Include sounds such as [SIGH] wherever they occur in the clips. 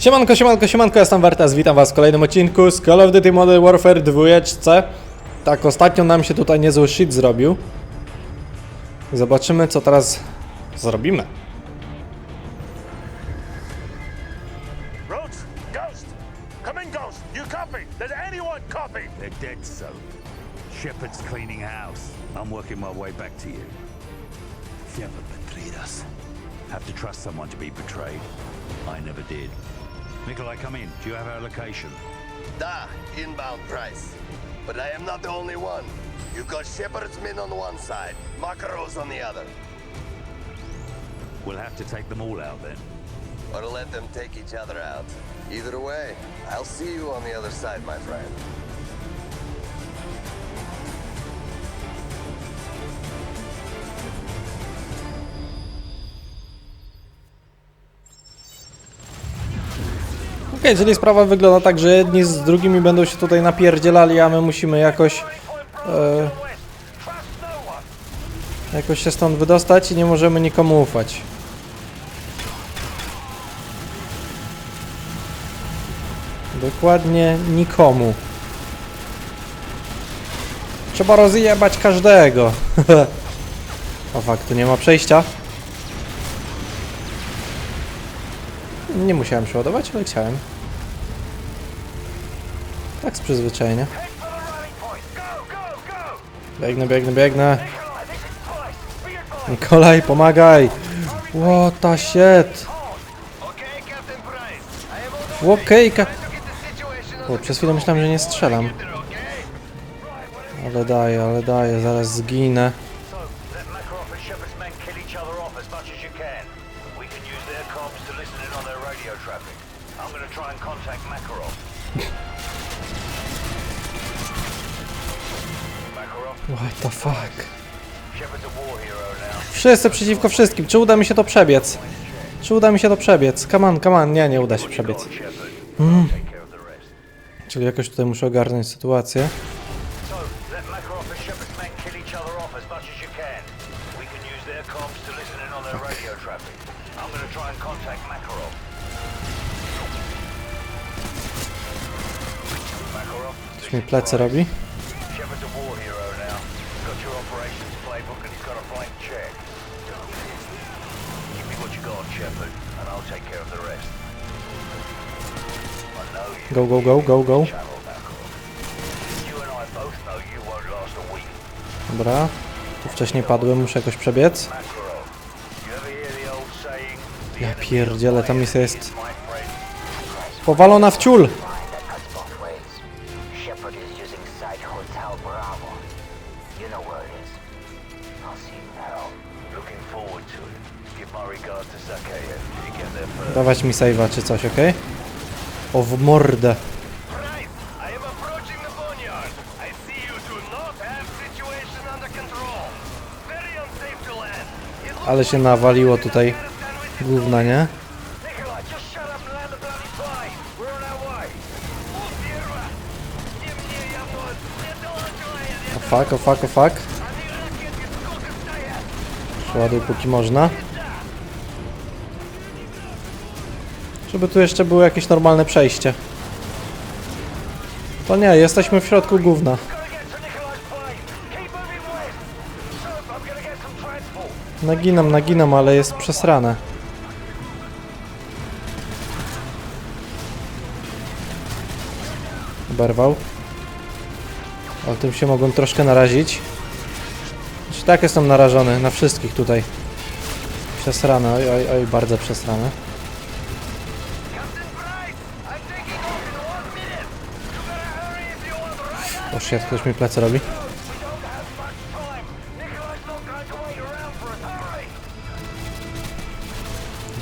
Siemanko, siemanko, siemanko, ja jestem Wertes, witam was w kolejnym odcinku z Call of Duty Modern Warfare 2. Tak, ostatnio nam się tutaj niezły shit zrobił. Zobaczymy, co teraz zrobimy. Roach, Ghost! Come in, Ghost! You copy? Does anyone copy? They're dead, so. Shepard's cleaning house. I'm working my way back to you. Shepard betrayed us. Have to trust someone to be betrayed. I never did. Nikolai, come in. Do you have our location? Da, inbound price. But I am not the only one. You've got Shepard's men on one side, Makarov's on the other. We'll have to take them all out then. Or let them take each other out. Either way, I'll see you on the other side, my friend. Czyli sprawa wygląda tak, że jedni z drugimi będą się tutaj napierdzielali, a my musimy jakoś... E, jakoś się stąd wydostać i nie możemy nikomu ufać. Dokładnie nikomu. Trzeba rozjebać każdego. [LAUGHS] o fakt, tu nie ma przejścia. Nie musiałem przeładować, ale chciałem. Tak z przyzwyczajenia. Biegnę, biegnę, biegnę. Nikolaj, pomagaj! What the shit! Okej, ka... O, przez chwilę myślałem, że nie strzelam. Ale daję, ale daję, zaraz zginę. [LAUGHS] What the fuck? Wszyscy przeciwko wszystkim. Czy uda mi się to przebiec? Czy uda mi się to przebiec? Come on, come on. Nie, nie uda się przebiec. Rest. Czyli jakoś tutaj muszę ogarnąć sytuację. Coś mi plecy robi. Your operations playbook and he's got a blank check. Give me what you got, Shepard, and I'll take care of the rest. I know you Go, go, go, go, go. You and I both know you won't last a week. Dobra. Tu wcześniej padłem, muszę jakoś przebiec. Ja pierdzielę, ta misja jest powalona w ciul. You know where it is. I'll see you. Looking forward to it. Give my regards to get there first? Dawać mi save'a czy coś, ok? O w mordę. Price, I am approaching the boneyard. I see you do not have situation under control. Very unsafe to land. It looks Ale się nawaliło tutaj gówna, nie? Fuck, o fuck, o fuck. Przeładuj póki można. Żeby tu jeszcze było jakieś normalne przejście. To nie, jesteśmy w środku transport. Naginam, naginam, ale jest przesrane. Oberwał. Ale tym się mogłem troszkę narazić. Znaczy tak jestem narażony na wszystkich tutaj. Przesrane, oj, oj, oj, bardzo przesrane. O shit, ktoś mi plecy robi.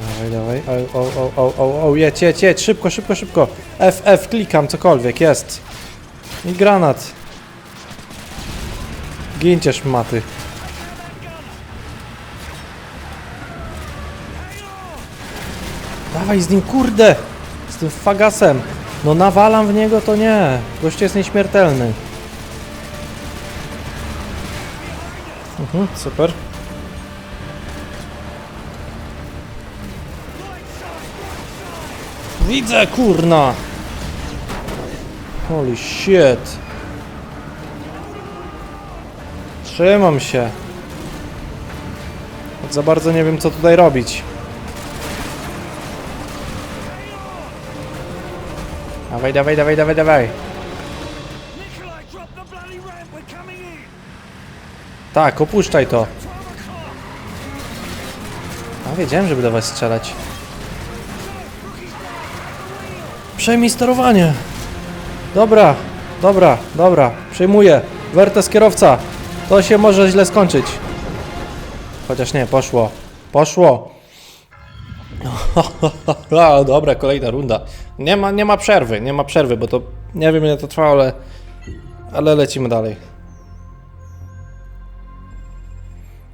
Dawaj, dawaj. O, o, o, o, o, jedź, jedź, jedź, szybko, szybko, szybko. F, F, klikam, cokolwiek, jest. I granat. Gincie szmaty. Dawaj z nim, kurde! Z tym fagasem. No nawalam w niego, to nie. Gość jest nieśmiertelny. Mhm, super. Widzę, kurna! Holy shit! Trzymam się. Za bardzo nie wiem, co tutaj robić. Dawaj, dawaj, dawaj, dawaj, dawaj. Tak, opuszczaj to. A wiedziałem, żeby do was strzelać. Przejmij sterowanie. Dobra, dobra, dobra. Przejmuję. Wertes kierowca. To się może źle skończyć. Chociaż nie, poszło. Poszło. [LAUGHS] Dobra, kolejna runda. Nie ma, nie ma przerwy, nie ma przerwy, bo to nie wiem ile to trwa, ale, ale lecimy dalej.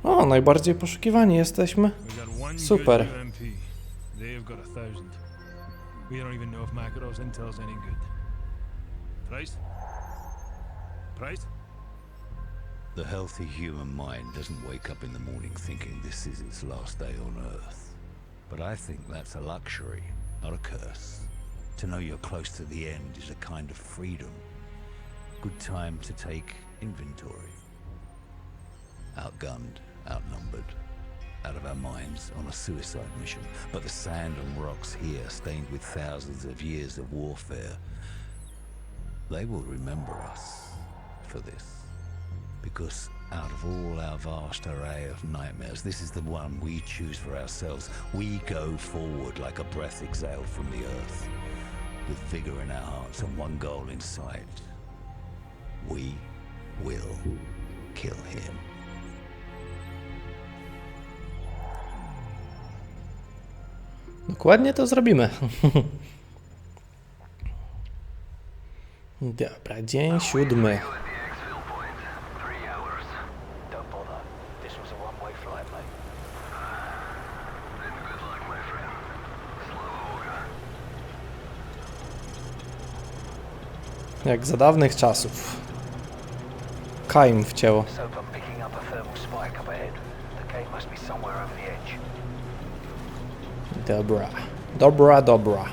O, najbardziej poszukiwani jesteśmy. Super. Price? Price? The healthy human mind doesn't wake up in the morning thinking this is its last day on Earth. But I think that's a luxury, not a curse. To know you're close to the end is a kind of freedom. Good time to take inventory. Outgunned, outnumbered, out of our minds on a suicide mission. But the sand and rocks here, stained with thousands of years of warfare, they will remember us for this. Because out of all our vast array of nightmares, this is the one we choose for ourselves. We go forward like a breath exhaled from the earth, with vigor in our hearts and one goal in sight. We will kill him. Dokładnie to zrobimy. [LAUGHS] Dobra, dzień siódmy. Jak za dawnych czasów. Kaim the edge. Dobra. Dobra, dobra.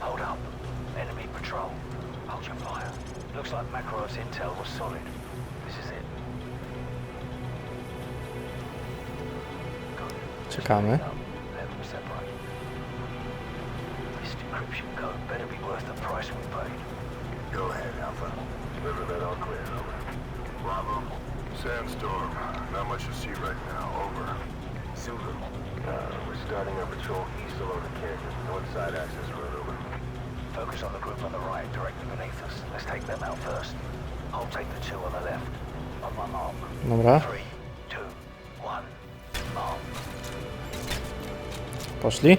Hold up. Enemy patrol. Hold your fire. Looks like Makarov's intel was solid. This is it. Czekamy. This decryption code better be worth the price we paid. Go ahead, Alpha. Deliver that all clear. Over. Bravo. Sandstorm. Not much to see right now. Over. Silver. Uh, we're starting our patrol east along the canyon. North side access road. Over. Focus on the group on the right, directly beneath us. Let's take them out first. I'll take the two on the left. On my mark. Dobra, Three, two, one. Mark. poszli.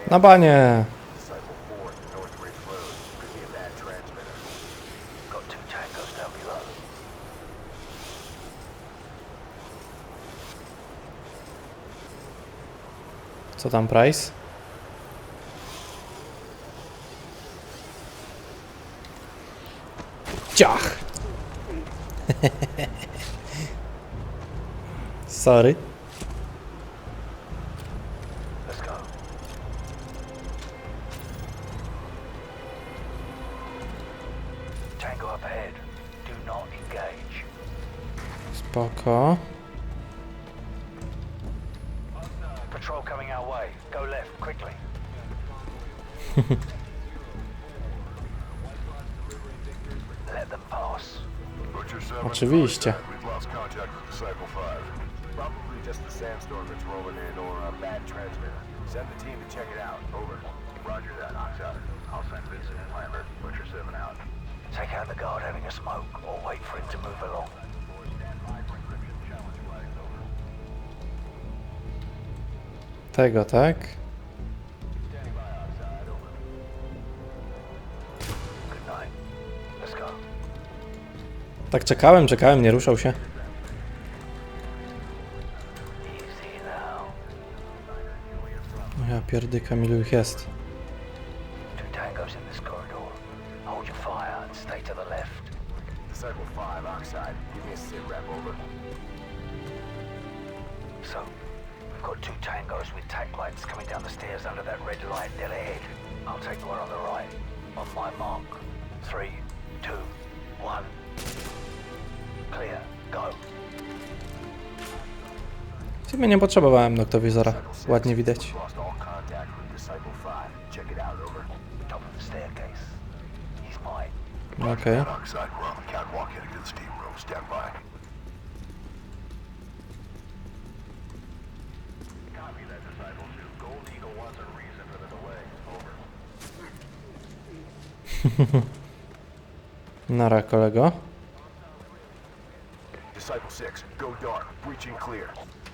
down below. Co tam, Price? Ciach! [LAUGHS] Sorry. Spoko. Patrol coming our way. Go left, quickly. [LAUGHS] Let them pass. Butcher 7. Oczywiście. We've lost contact with Disciple 5. Probably just the sandstorm that's rolling in or a bad transmitter. Send the team to check it out. Over. Roger that, Oxide. I'll send Vincent and Lambert. Butcher 7 out. Take out the guard having a smoke, or wait for him to move along. Tego, tak? Tak czekałem, czekałem, nie ruszał się. No Ja pierdyka, ilu ich jest. Two tangos in this corridor. Hold your fire and stay to the left. Disciple 5, Oxide. Give me a sit rep, over. So, got two tangos with tack lights coming down the stairs under that red light dead ahead. I'll take the one on the right. On my mark. Three, two, one. Clear. Go. W sumie nie potrzebowałem noktowizora. Ładnie widać. Lost all [LAUGHS] Nara, kolego. Disciple 6, go dark. Breaching clear.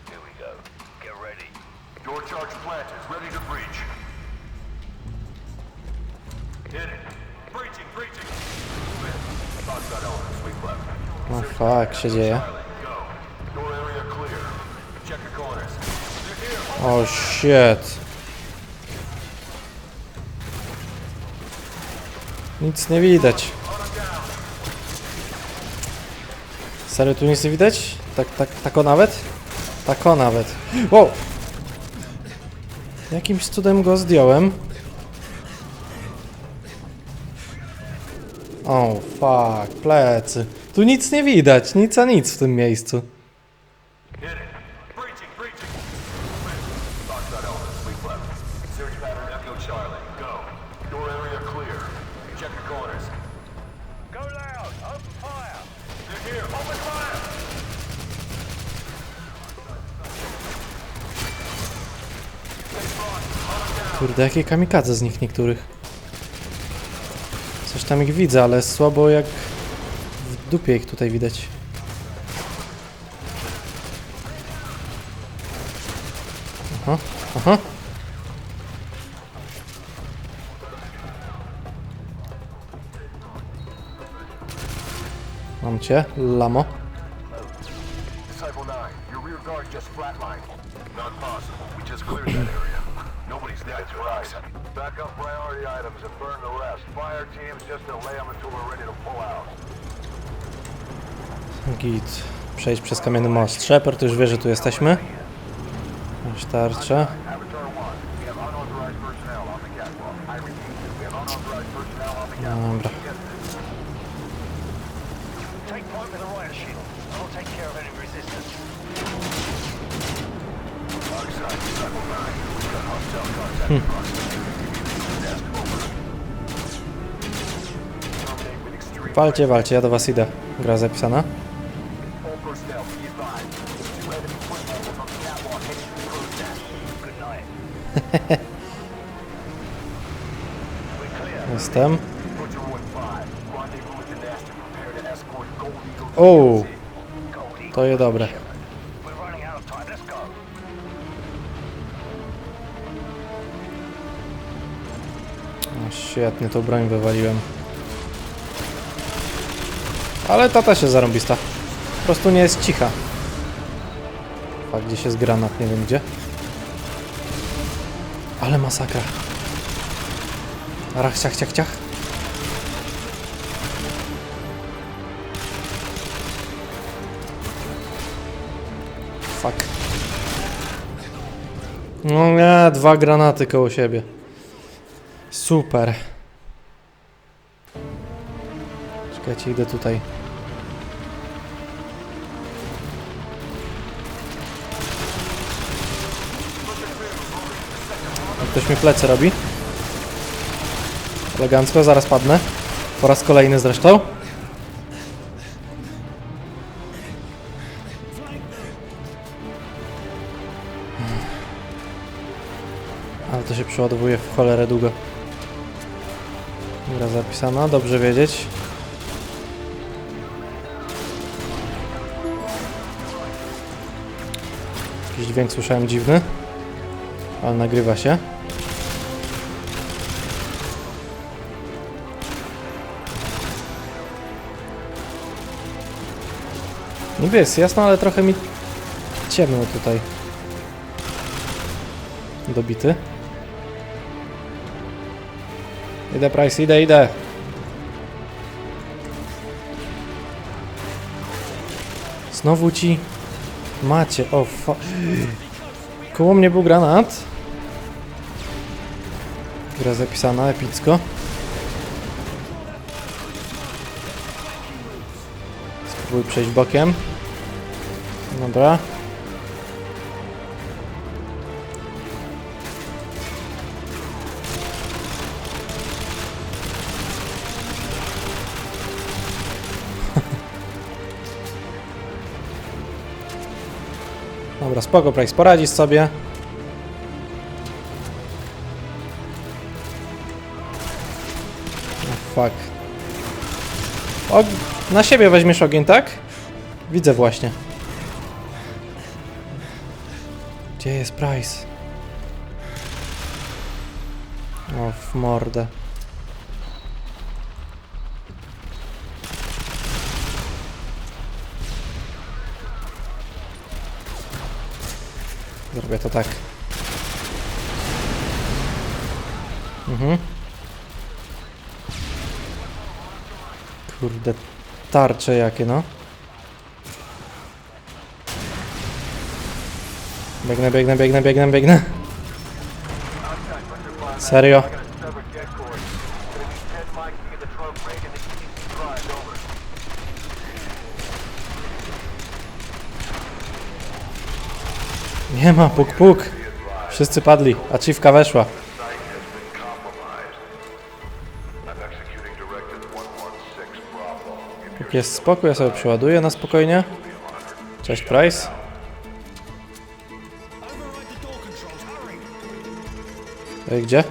Here we go. Get ready. Door charge planted. Ready to breach. Hit it. Breaching, breaching. Move in. Outside element, sweep left. No fuck, się dzieje. Silent, go. Nic nie widać. Serio tu nic nie widać? Tak, tak, tako nawet? Tako nawet. Wow! Jakimś cudem go zdjąłem. O, fuck, plecy. Tu nic nie widać, nic a nic w tym miejscu. Kurde, jakie kamikadze z nich niektórych. Coś tam ich widzę, ale słabo jak w dupie ich tutaj widać. Aha, aha. Mam cię, lamo. Disciple 9, your rear guard just flatlined. Not possible. We just cleared that area. Nobody's dead to us. Back up priority items and burn the rest. Fire teams just delay them until we're ready to pull out. Git. Przejść przez kamienny most. Shepard już wie, że tu jesteśmy. Masz tarczę. Avatar extreme Walcie, walcie, ja do was idę. Gra zapisana. All personnel, be advised. Two świetnie, tą broń wywaliłem. Ale ta też jest zarąbista. Po prostu nie jest cicha. Fakt, gdzieś jest granat, nie wiem gdzie. Ale masakra. Rach, ciach, ciach, ciach. Fuck. No nie, dwa granaty koło siebie. Super. Czekajcie, idę tutaj. Ktoś mi plecy robi. Elegancko, zaraz padnę. Po raz kolejny zresztą. Ale to się przeładowuje w cholerę długo. Dobra, zapisana, dobrze wiedzieć. Jakiś dźwięk słyszałem dziwny, ale nagrywa się. No Niby jest jasno, ale trochę mi ciemno tutaj. Dobity. Idę, Price, idę, idę. Znowu ci macie, o fa... Koło mnie był granat. Gra zapisana epicko. Spróbuj przejść bokiem. Dobra. Dobra, spoko, Price, poradzisz sobie. Oh, fuck. Og na siebie weźmiesz ogień, tak? Widzę właśnie. Gdzie jest Price? O, w mordę. Zrobię to tak. Mhm. Kurde, tarcze jakie no. Biegnę, biegnę, biegnę, biegnę, biegnę. Serio? Nie ma, puk puk. Wszyscy padli, a weszła. Site has been compromised. I'm executing Directive 116 Bravo. Póki jest spokój, ja sobie przeładuję na spokojnie. Cześć Price. Ej, gdzie?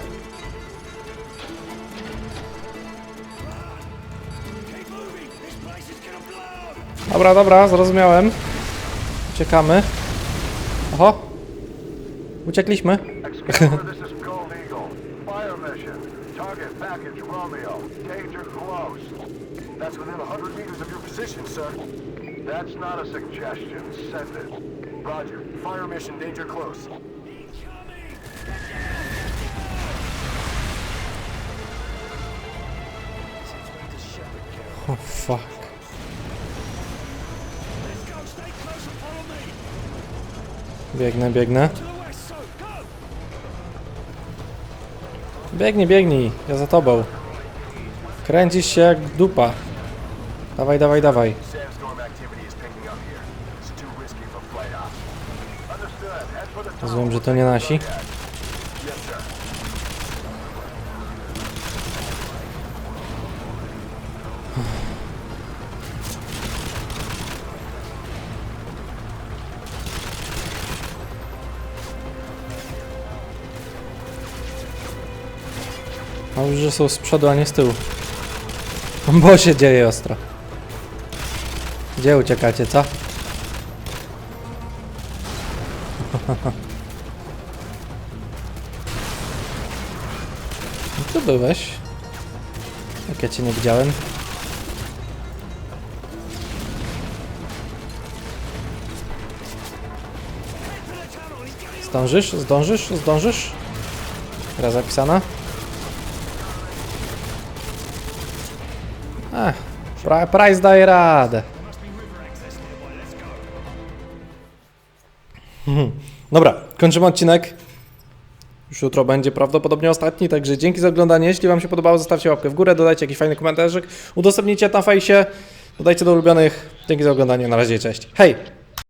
Dobra, dobra, zrozumiałem. Uciekamy. Oho. Uciekliśmy. Explorer, this is Gold Eagle. Fire mission. Target package Romeo. Danger close. That's within 100 meters of your position, sir. That's not a suggestion. Send it. Roger. Fire mission. Danger close. Oh fuck. Biegnę, biegnę. Biegnij, biegnij, ja za tobą. Kręcisz się jak dupa. Dawaj, dawaj, dawaj. Rozumiem, że to nie nasi. Już, że są z przodu, a nie z tyłu. [LAUGHS] Bo się dzieje ostro. Gdzie uciekacie, co? [LAUGHS] No tu byłeś. Jak ja cię nie widziałem. Zdążysz? Zdążysz? Zdążysz? Gra zapisana? Price daje radę. [LAUGHS] Dobra, kończymy odcinek. Już jutro będzie prawdopodobnie ostatni, także dzięki za oglądanie. Jeśli Wam się podobało, zostawcie łapkę w górę, dodajcie jakiś fajny komentarzyk, udostępnijcie na fejsie, dodajcie do ulubionych. Dzięki za oglądanie, na razie, cześć. Hej!